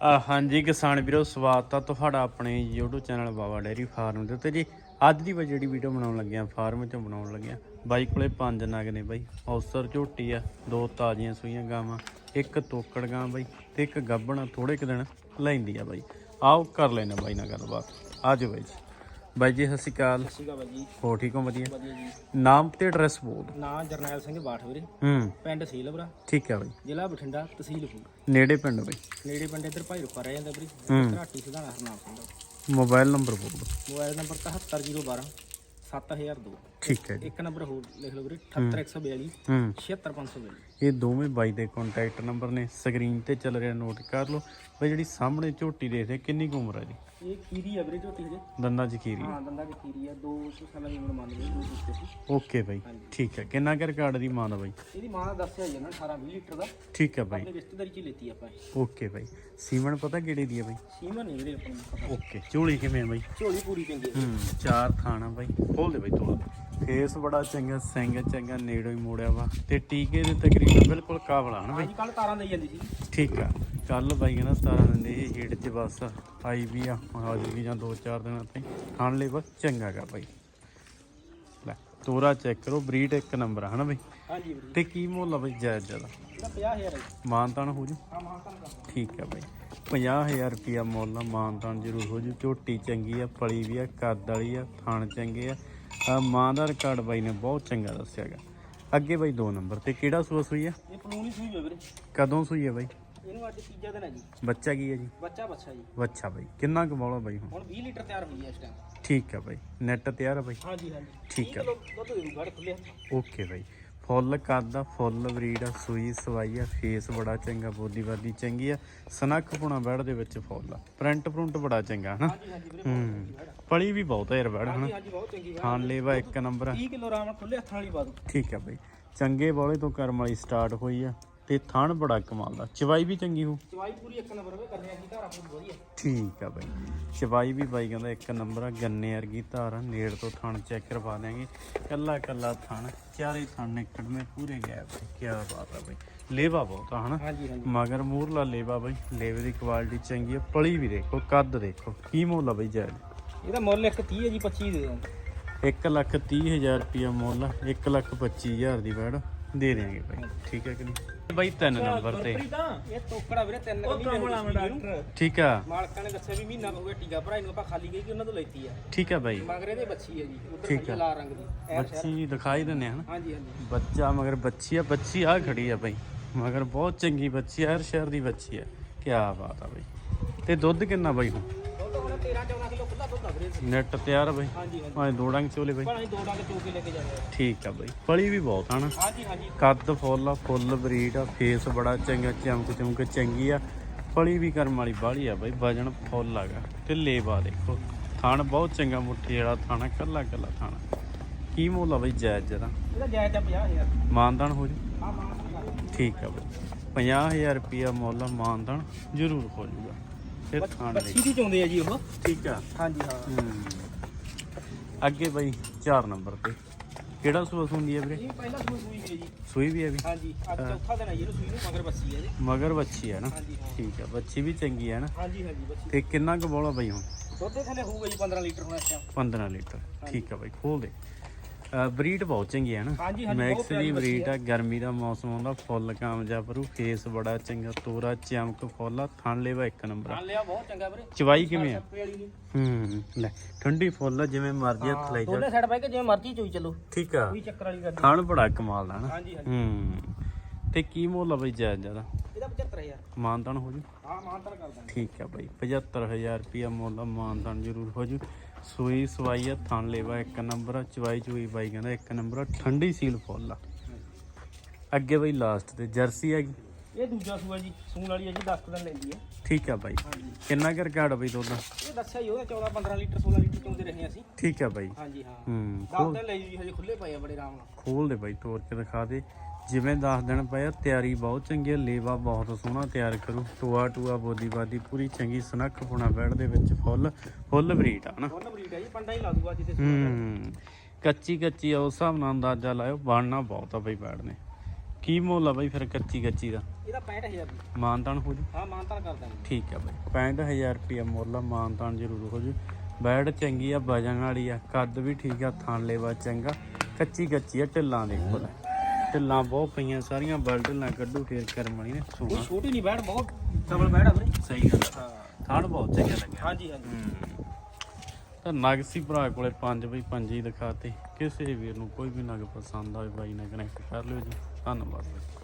ਹਾਂਜੀ ਕਿਸਾਨ ਵੀਰੋ, ਸਵਾਗਤ ਆ ਤੁਹਾਡਾ ਆਪਣੇ YouTube channel Baba dairy farm ਦੇ ਉੱਤੇ ਜੀ, ਅੱਜ ਦੀ ਵਾ ਜਿਹੜੀ ਵੀਡੀਓ ਬਣਾਉਣ ਲੱਗੇ ਆ, ਫਾਰਮ ਚੋਂ ਬਣਾਉਣ ਲੱਗੇ ਆ। ਬਾਈ ਕੋਲੇ ਪੰਜ ਨਗ ਨੇ ਬਾਈ। ਔਸਰ ਝੋਟੀ ਆ, ਦੋ ਤਾਜ਼ੀਆਂ ਸੂਈਆਂ ਗਾਵਾਂ, ਇੱਕ ਤੋਕੜ ਗਾਂ ਬਾਈ ਤੇ ਇੱਕ ਗੱਬਣ ਥੋੜੇ ਕੁ ਦਿਨ ਲੈਂਦੀ ਆ ਬਾਈ। ਆਓ ਕਰ ਲੈਣਾ ਬਾਈ ਨਾਲ ਗੱਲਬਾਤ। ਆਜੋ ਬਾਈ ਜੀ। ਬਾਈ ਜੀ ਸਤਿ ਸ਼੍ਰੀ ਅਕਾਲ। ਸੀਗਾ ਬਾਜੀ ਹੋ ਠੀਕ ਹੋ? ਵਧੀਆ। ਵਧੀਆ ਜੀ। ਨਾਮ ਤੇ ਐਡਰੈਸ ਬੋਲ। ਨਾਂ ਜਰਨੈਲ ਸਿੰਘ ਬਾਠ ਵੀਰੇ ਹੂੰ। ਪਿੰਡ ਸੀਲਵਰਾ। ਠੀਕ ਹੈ ਬਾਈ। ਜ਼ਿਲ੍ਹਾ ਬਠਿੰਡਾ ਤਹਿਸੀਲ ਫੂ ਨੇੜੇ ਪਿੰਡ ਬਾਈ। ਨੇੜੇ ਪਿੰਡ ਇੱਧਰ ਭਾਈ ਰੁਪਾ ਰਹਿ ਜਾਂਦਾ ਵੀਰੇ। ਘਰਾਟੀ ਸਿਧਾਣਾ ਹਰਨਾਮ ਸਿੰਘ ਦਾ। ਮੋਬਾਈਲ ਨੰਬਰ ਬੋਲ। ਮੋਬਾਈਲ ਨੰਬਰ 71012 7002 ਠੀਕ ਹੈ ਜੀ। ਇੱਕ ਨੰਬਰ ਹੋਰ ਲਿਖ ਲਓ ਵੀਰੇ 78142 ਹੂੰ। 76542 ਇਹ ਦੋਵੇਂ ਬਾਈ ਦੇ ਕੰਟੈਕਟ ਨੰਬਰ ਨੇ। ਸਕਰੀਨ ਤੇ ਚੱਲ ਰਿਹਾ ਨੋਟ ਕਰ ਲਓ। ਬਈ ਜਿਹੜੀ ਸਾਹਮਣੇ ਝੋਟੀ ਦੇਖਦੇ ਕਿੰਨੀ ਕੁ ਉਮਰ ਹੈ ਜੀ? ਇਹ ਕੀਰੀ ਆ ਵੀਰੇ ਝੋਟੀ ਹਜੇ ਦੰਦਾਂ ਚ ਖੀਰੀ। ਹਾਂ ਦੰਦਾ ਕਿ ਕੀਰੀ ਆ। 2 ਸਾਲਾਂ ਦੀ ਉਮਰ ਮੰਨ ਲਈ ਦੋ ਦਿੱਤੇ ਸੀ। ਓਕੇ ਬਾਈ ਠੀਕ ਹੈ ਕਿੰਨਾ ਕਰ ਕਾਰਡ ਦੀ ਮਾਂ ਦਾ ਬਾਈ? ਇਹਦੀ ਮਾਂ ਦਾ ਦੱਸਿਆ ਜੀ ਨਾ 18 20 ਲੀਟਰ ਦਾ। ਠੀਕ ਹੈ ਬਾਈ। ਆਪਣੀ ਰਿਸ਼ਤੇਦਾਰੀ ਚ ਹੀ ਲੈਤੀ ਆਪਾਂ। ਓਕੇ ਬਾਈ। ਸੀਮਨ ਪਤਾ ਕਿਹੜੀ ਦੀ ਹੈ ਬਾਈ? ਸੀਮਾ ਨਹੀਂ ਵੀਰੇ ਆਪਾਂ ਓਕੇ। ਝੋਲੀ ਕਿਵੇਂ ਬਾਈ? ਝੋਲੀ ਪੂਰੀ ਚੰਗੀ ਹੈ ਚਾਰ ਥਾਣਾ ਬਾਈ। ਖੋਲ ਦੇ ਬਾਈ ਤੋੜ। ਫੇਸ ਬੜਾ ਚੰਗਾ ਸਿੰਘ ਚੰਗਾ ਨੇੜੋਂ ਹੀ ਮੋੜਿਆ ਵਾ। ਤੇ ਟੀਕੇ ਦੇ ਤਕਰੀਬਨ ਬਿਲਕੁਲ ਕਾਬਲਾ ਹਨ ਬਾਈ। ਅੱਜ ਕੱਲ ਤਾਰਾਂ ਦੇਈ ਜਾਂਦੀ ਸੀ। ਠੀਕ ਆ। ਕੱਲ ਬਾਈ ਕਹਿੰਦਾ ਤਾਰਾਂ ਦਿੰਦੇ ਇਹ ਹੀਟ ਚ ਬਸ ਆਈ ਵੀ ਆ ਆ ਜੂਗੀ ਜਾਂ ਦੋ ਚਾਰ ਦਿਨਾਂ ਤਾਈਂ ਖਾਣ ਲਈ ਬਸ ਚੰਗਾ ਗਾ ਬਾਈ। ਲੈ ਤੋਰਾ ਚੈੱਕ ਕਰੋ ਬਰੀਡ ਇੱਕ ਨੰਬਰ ਆ ਹਨਾ ਬਾਈ? ਹਾਂਜੀ ਵੀਰੇ। ਤੇ ਕੀ ਮੁੱਲ ਆ ਬਾਈ ਜਾਇਜ਼ ਜ਼ਿਆਦਾ? ਇਹਦਾ 50000 ਹੈ ਜੀ। ਮਾਨਤਾਨ ਹੋ ਜੂ? ਹਾਂ ਤਾਂ ਦਾ ਠੀਕ ਆ ਬਾਈ। 50000 ਰੁਪਿਆ ਮੁੱਲ ਆ ਮਾਨਤਾਨ ਜ਼ਰੂਰ ਹੋ ਜੂ। ਝੋਟੀ ਚੰਗੀ ਆ ਪਲੀ ਵੀ ਆ ਕੱਦ ਵਾਲੀ ਆ ਥਾਣ ਚੰਗੇ ਆ। ਆ ਮਾਂ ਦਾ ਰਿਕਾਰਡ ਬਾਈ ਨੇ ਬਹੁਤ ਚੰਗਾ ਦੱਸਿਆਗਾ ਅੱਗੇ ਬਾਈ ਦੋ ਨੰਬਰ ਤੇ ਕਿਹੜਾ ਸੂਆ ਸੂਈ ਆ? ਇਹ ਪਲੂਣੀ ਸੂਈ ਹੈ ਵੀਰੇ। ਕਦੋਂ ਸੂਈ ਆ ਬਾਈ? ਇਹਨੂੰ ਅੱਜ ਤੀਜਾ ਦਿਨ ਹੈ ਜੀ। ਬੱਚਾ ਕੀ ਹੈ ਜੀ? ਬੱਚਾ ਬੱਚਾ ਜੀ। ਅੱਛਾ ਬਾਈ। ਕਿੰਨਾ ਕੁ ਬੋਲਾ ਬਾਈ ਹੁਣ? ਹੁਣ 20 ਲੀਟਰ ਤਿਆਰ ਹੋਈ ਹੈ ਇਸ ਟਾਈਮ ਠੀਕ ਆ ਬਾਈ। ਨੈਟ ਤਿਆਰ ਆ ਬਾਈ? ਹਾਂਜੀ ਹਾਂਜੀ। ਠੀਕ ਕਿਲੋ ਦੁੱਧ ਦੇ ਦੂਗਾ ਖੁੱਲੇ ਓਕੇ ਬਾਈ। ਫੁੱਲ ਕੱਦ ਆ ਫੁੱਲ ਬਰੀਡ ਆ ਸੂਈ ਸਵਾਈ ਆ ਫੇਸ ਬੜਾ ਚੰਗਾ ਬੋਦੀ ਬਾਦੀ ਚੰਗੀ ਆ। ਸਨੱਖ ਪੁਣਾ ਬੈੜ ਦੇ ਵਿੱਚ ਫੁੱਲ ਆ। ਪ੍ਰਿੰਟ ਪ੍ਰਿੰਟ ਬੜਾ ਚੰਗਾ ਹਨਾ? ਹਾਂਜੀ ਹਾਂਜੀ ਵੀਰੇ ਹੂੰ। ਪਲੀ ਵੀ ਬਹੁਤ ਆ ਯਾਰ ਬੈੜ ਹਨਾ? ਹਾਂਜੀ ਹਾਂਜੀ ਬਹੁਤ ਚੰਗੀ ਗੱਲ ਖਾਣ ਲੇਵਾ ਇੱਕ ਨੰਬਰ ਆ। 30 ਕਿਲੋ ਰਾਮ ਖੁੱਲੇ ਹੱਥਾਂ ਵਾਲੀ ਠੀਕ ਆ ਬਾਈ। ਚੰਗੇ ਬੋਲੇ ਤੋਂ ਕਰਮ ਵਾਲੀ ਸਟਾਰਟ ਹੋਈ ਆ। ਤੇ ਥਣ ਬੜਾ ਕਮਾਲ ਦਾ ਚਵਾਈ ਵੀ ਚੰਗੀ ਹੋ ਚਵਾਈ ਪੂਰੀ ਇੱਕ ਨੰਬਰ ਹੋਵੇ ਕਰਨੇ ਅਸੀਂ ਧਾਰਾ ਪੂਰੀ ਵਧੀਆ। ਠੀਕ ਆ ਬਾਈ। ਚਵਾਈ ਵੀ ਬਾਈ ਕਹਿੰਦਾ ਇੱਕ ਨੰਬਰ ਆ ਗੰਨੇ ਵਰਗੀ ਧਾਰ ਨੇੜ ਤੋਂ ਥਣ ਚੈੱਕ ਕਰਵਾ ਦਿਆਂਗੇ। ਕੱਲਾ ਕੱਲਾ ਥਣ ਚਾਰੇ ਥਣ ਨੇ ਕੱਢਵੇਂ ਪੂਰੇ ਗੈਪ ਤੇ ਕੀ ਬਾਤ ਆ ਬਾਈ। ਲੇਵਾ ਬਹੁਤ ਆ ਹਨਾ? ਮਗਰ ਮੂਰਲਾ ਲੇਵਾ ਬਾਈ। ਲੇਵੇ ਦੀ ਕੁਆਲਿਟੀ ਚੰਗੀ ਆ ਪਲੀ ਵੀ ਦੇਖੋ ਕੱਦ ਦੇਖੋ ਕੀ ਮੁੱਲ ਆ ਬਾਈ ਜੈਡ ਇਹਦਾ ਮੁੱਲ ਇੱਕ 30 ਹੈ ਜੀ 25 ਦੇ ਦਾਂਗੇ 1 ਲੱਖ 30 ਹਜ਼ਾਰ ਰੁਪਿਆ ਮੁੱਲ 1 ਲੱਖ 25 ਹਜ਼ਾਰ ਦੀ ਬੈੜ ਦੇ ਦੇਾਂਗੇ ਬਾਈ ਠੀਕ ਹੈ ਕਿ ਨਹੀਂ? ਬਾਈ ਤਿੰਨ ਨੰਬਰ ਤੇ। ਇਹ ਤੋਕੜਾ ਵੀਰੇ ਤਿੰਨ ਕੁ ਮਹੀਨੇ ਹੋ ਗਏ ਡਾਕਟਰ। ਠੀਕ ਆ। ਮਾਲਕਾਂ ਨੇ ਦੱਸਿਆ ਵੀ ਮਹੀਨਾ ਹੋ ਗਿਆ ਟੀਕਾ ਭਰਾਈ ਨੂੰ ਆਪਾਂ ਖਾਲੀ ਗਈ ਕਿ ਉਹਨਾਂ ਤੋਂ ਲੈਤੀ ਆ। ਠੀਕ ਆ ਬਾਈ। ਮਗਰ ਇਹਦੇ ਬੱਚੀ ਹੈ ਜੀ ਉਧਰ ਠੀਕ ਆ। ਲਾਲ ਰੰਗ ਦੀ। ਐਰ ਸ਼ਹਿਰ ਬੱਚੀ ਦਿਖਾਈ ਦਿੰਨੇ ਹਨ ਹਾਂਜੀ ਹਾਂਜੀ। ਬੱਚਾ ਮਗਰ ਬੱਚੀ ਆ ਬੱਚੀ ਆ ਖੜੀ ਆ ਬਾਈ। ਮਗਰ ਬਹੁਤ ਚੰਗੀ ਬੱਚੀ ਆ ਹਰ ਸ਼ਹਿਰ ਦੀ ਬੱਚੀ ਆ। ਕੀ ਬਾਤ ਆ ਬਾਈ। ਤੇ ਦੁੱਧ ਕਿੰਨਾ ਬਾਈ ਹੁਣ? ਦੁੱਧ ਹੁਣ 13 14 ਕਿਲੋ ਵੀਰੇ ਨੈਟ ਤਿਆਰ ਬਾਈ? ਹਾਂਜੀ ਹਾਂਜੀ। ਭਾਵੇਂ ਦੋ ਡੰਗ ਚੋਲੇ ਬਾਈ। ਅਸੀਂ ਦੋ ਡੰਗ ਚੋ ਕੇ ਲੈ ਕੇ ਜਾਂਦੇ ਆ ਠੀਕ ਆ ਬਾਈ। ਪਲੀ ਵੀ ਬਹੁਤ ਹਨ ਹਾਂਜੀ ਹਾਂਜੀ। ਕੱਦ ਫੁੱਲ ਆ ਫੁੱਲ ਬਰੀਡ ਆ ਫੇਸ ਬੜਾ ਚੰਗਾ ਚਮਕ ਚਮਕ ਚੰਗੀ ਆ। ਪਲੀ ਵੀ ਕਰਮ ਵਾਲੀ ਬਾਹਲੀ ਆ ਬਾਈ ਵਜਨ ਫੁੱਲ ਆਗਾ ਤੇ ਲੇਵਾ ਦੇਖੋ। ਥਣ ਬਹੁਤ ਚੰਗਾ ਮੁੱਠੀ ਜਿਹੜਾ ਥਾਣਾ ਕੱਲਾ ਕੱਲਾ ਥਾਣਾ ਕੀ ਮੁੱਲ ਆ ਬਾਈ ਜਾਇਜ਼ ਜਰਾ? ਇਹਦਾ ਜਾਇਜ਼ ਆ 50000 ਮਾਨਦਾਨ ਹੋ ਜੂ? ਹਾਂ ਮਾਂ ਤਾਂ ਕਰ ਠੀਕ ਆ ਬਾਈ। 50000 ਰੁਪਿਆ ਮੁੱਲ ਮਾਨਦਾਨ ਜ਼ਰੂਰ ਹੋ ਜੂਗਾ। ਫਿਰ ਥਾਣ ਲਈ ਬੱਚੀ ਦੀ ਚਾਉਂਦੇ ਆ ਜੀ ਉਹ। ਠੀਕ ਆ। ਹਾਂਜੀ ਹਾਂ। ਹੂੰ। ਅੱਗੇ ਬਾਈ 4 ਨੰਬਰ ਤੇ। ਕਿਹੜਾ ਸੂਸ ਹੁੰਦੀ ਹੈ ਵੀਰੇ? ਇਹ ਪਹਿਲਾਂ ਸੂਈ ਸੂਈ ਵੀ ਹੈ ਜੀ। ਸੂਈ ਵੀ ਹੈ ਵੀ? ਹਾਂਜੀ ਅੱਜ ਚੌਥਾ ਦਿਨ ਹੈ ਜੀ ਇਹਨੂੰ ਸੂਈ ਨੂੰ ਮਗਰ ਬੱਚੀ ਹੈ ਜੀ। ਮਗਰ ਬੱਚੀ ਹੈ ਨਾ? ਹਾਂਜੀ ਹਾਂ। ਠੀਕ ਆ ਬੱਚੀ ਵੀ ਚੰਗੀ ਹੈ ਨਾ? ਹਾਂਜੀ ਹਾਂਜੀ ਬੱਚੀ। ਤੇ ਕਿੰਨਾ ਕੁ ਬੋਲਾ ਬਾਈ ਹੁਣ? ਦੁੱਧ ਦੇ ਥੱਲੇ ਹੋਊਗਾ ਜੀ 15 ਲੀਟਰ ਹੁਣ ਇਸ ਟਾਈਮ 15 ਲੀਟਰ। ਠੀਕ ਆ ਬਾਈ ਖੋਲ ਦੇ। ਬਰੀਡ ਬਹੁਤ ਚੰਗੀ ਹੈ ਨਾ। ਮੈਕਸ ਦੀ ਬਰੀਡ ਆ ਗਰਮੀ ਦਾ ਮੌਸਮ ਆਉਂਦਾ ਫੁੱਲ ਕਾਮਯਾਬ ਰੂ ਫੇਸ ਬੜਾ ਚੰਗਾ ਤੋਰਾ ਚਮਕ ਫੁੱਲ ਥਣ ਲੈਵਾ ਇੱਕ ਨੰਬਰ ਆ। ਖਾਣ ਲਿਆ ਬਹੁਤ ਚੰਗਾ ਵੀਰੇ। ਚਵਾਈ ਕਿਵੇਂ ਆ? ਹੂੰ ਲੈ ਠੰਡੀ ਫੁੱਲ ਜਿਵੇਂ ਮਰਜ਼ੀ ਹੱਥ ਲੈ ਜਾ। ਦੋਨੇ ਸਾਈਡ ਬਹਿ ਕੇ ਜਿਵੇਂ ਮਰਜ਼ੀ ਚੋਈ ਚੱਲੋ। ਠੀਕ ਆ। ਕੋਈ ਚੱਕਰ ਵਾਲੀ ਗੱਲ ਨਹੀਂ। ਥਣ ਬੜਾ ਕਮਾਲ ਦਾ ਨਾ। ਹੂੰ ਤੇ ਕੀ ਮੁੱਲ ਆ ਬਾਈ ਜਾਇਜ਼ ਜ਼ਿਆਦਾ? ਇਹਦਾ 75000 ਮਾਨਤਾਨ ਹੋ ਜੂ? ਹਾਂ ਮਾਨਤਰ ਕਰ ਦਾਂਗੇ। ਠੀਕ ਆ ਬਾਈ 75000 ਰੁਪਿਆ ਮੁੱਲ ਮਾਨਤਾਨ ਜ਼ਰੂਰ ਹੋ ਜੂ। ਸੂਈ ਸਵਾਈ ਆ ਥਣ ਲੈਵਾ ਇੱਕ ਨੰਬਰ ਚਵਾਈ ਚੂਈ ਬਾਈ ਕਹਿੰਦਾ ਇੱਕ ਨੰਬਰ ਆ ਠੰਡੀ ਸੀਲ ਫੁੱਲ ਆ। ਅੱਗੇ ਬਾਈ ਲਾਸਟ ਤੇ ਜਰਸੀ ਹੈਗੀ ਇਹ ਦੂਜਾ ਸੂਆ ਜੀ ਸੂਣ ਵਾਲੀ ਹੈ ਜੀ 10 ਦਿਨ ਲੈਂਦੀ ਹੈ ਠੀਕ ਆ ਬਾਈ। ਹਾਂਜੀ। ਕਿੰਨਾ ਕਰ ਰਿਕਾਰਡ ਬਾਈ ਤੁਹਾਡਾ? ਇਹ ਦੱਸਿਆ ਹੀ ਉਹਦਾ 14 15 ਲੀਟਰ 16 ਲੀਟਰ ਚੋਂਦੇ ਰਹੇ ਅਸੀਂ। ਠੀਕ ਆ ਬਾਈ। ਹਾਂਜੀ ਹਾਂ। ਹੂੰ 10 ਖੋਲ। ਦਿਨ ਲਈ ਜੀ ਹਜੇ ਖੁੱਲੇ ਪਏ ਆ ਬੜੇ ਆਰਾਮ ਨਾਲ। ਖੋਲ ਦੇ ਬਾਈ ਤੋੜ ਕੇ ਦਿਖਾ ਦੇ। ਜਿਵੇਂ 10 ਦਿਨ ਪਏ ਆ, ਤਿਆਰੀ ਬਹੁਤ ਚੰਗੀ ਆ ਲੇਵਾ ਬਹੁਤ ਸੋਹਣਾ ਤਿਆਰ ਕਰੂ। ਟੂਆ ਟੂਆ ਬੋਦੀ ਬਾਦੀ ਪੂਰੀ ਚੰਗੀ ਸਨੱਖ ਪੁਣਾ ਬੈੜ ਦੇ ਵਿੱਚ ਫੁੱਲ ਫੁੱਲ ਬਰੀਡ ਆ ਨਾ। ਦੋਨ ਬਰੀਡ ਹੈ ਜੀ ਪੰਡਾ ਹੀ ਲਾ ਦੂਗਾ ਜਿੱਥੇ ਸੂਆ ਹੂੰ। ਕੱਚੀ ਕੱਚੀ ਆ ਉਸ ਹਿਸਾਬ ਨਾਲ ਅੰਦਾਜ਼ਾ ਲਾਇਓ ਬਣਨਾ ਬਹੁਤ ਆ ਬਈ ਬੈੜ ਨੇ ਕੀ ਮੁੱਲ ਆ ਬਾਈ ਫਿਰ ਕੱਚੀ ਕੱਚੀ ਦਾ? ਇਹਦਾ 65000 ਦੀ। ਮਾਨਤਾਨ ਹੋ ਜੂ? ਹਾਂ ਮਾਨਤਾਨ ਕਰ ਦਾਂਗੇ। ਠੀਕ ਆ ਬਾਈ 65000 ਰੁਪਿਆ ਮੁੱਲ ਆ ਮਾਨਤਾਨ ਜ਼ਰੂਰ ਹੋ ਜੂ। ਬੈੜ ਚੰਗੀ ਆ ਵਜਨ ਵਾਲੀ ਆ ਕੱਦ ਵੀ ਠੀਕ ਆ ਥਣ ਲੇਵਾ ਚੰਗਾ ਕੱਚੀ ਕੱਚੀ ਆ ਢਿੱਲਾਂ ਦੇ ਕੋਲ। ਢਿੱਲਾਂ ਬਹੁਤ ਪਈਆਂ ਸਾਰੀਆਂ ਬਲ ਢਿੱਲਾਂ ਕੱਢੂ ਫੇਰ ਕਰਮਣੀ ਨੇ ਕੋਈ ਸੋਣਾ ਛੋਟੀ ਨਹੀਂ ਬੈਠ ਬਹੁਤ ਡਬਲ ਬੈਠ ਆ ਵੀਰੇ। ਸਹੀ ਗੱਲ ਆ। ਹਾਂ। ਥਣ ਬਹੁਤ ਚੰਗਾ ਲੱਗਿਆ। ਹਾਂਜੀ ਹਾਂਜੀ। ਹੂੰ। ਤਾਂ ਨਗ ਸੀ ਭਰਾ ਕੋਲੇ ਪੰਜ ਬਈ ਪੰਜ ਹੀ ਦਿਖਾਤੇ। ਕਿਸੇ ਵੀਰ ਨੂੰ ਕੋਈ ਵੀ ਨਗ ਪਸੰਦ ਆਵੇ ਬਾਈ ਨਾਲ ਕਨੈਕਟ ਕਰ ਲਿਓ ਜੀ। ਧੰਨਵਾਦ। ਬਾਈ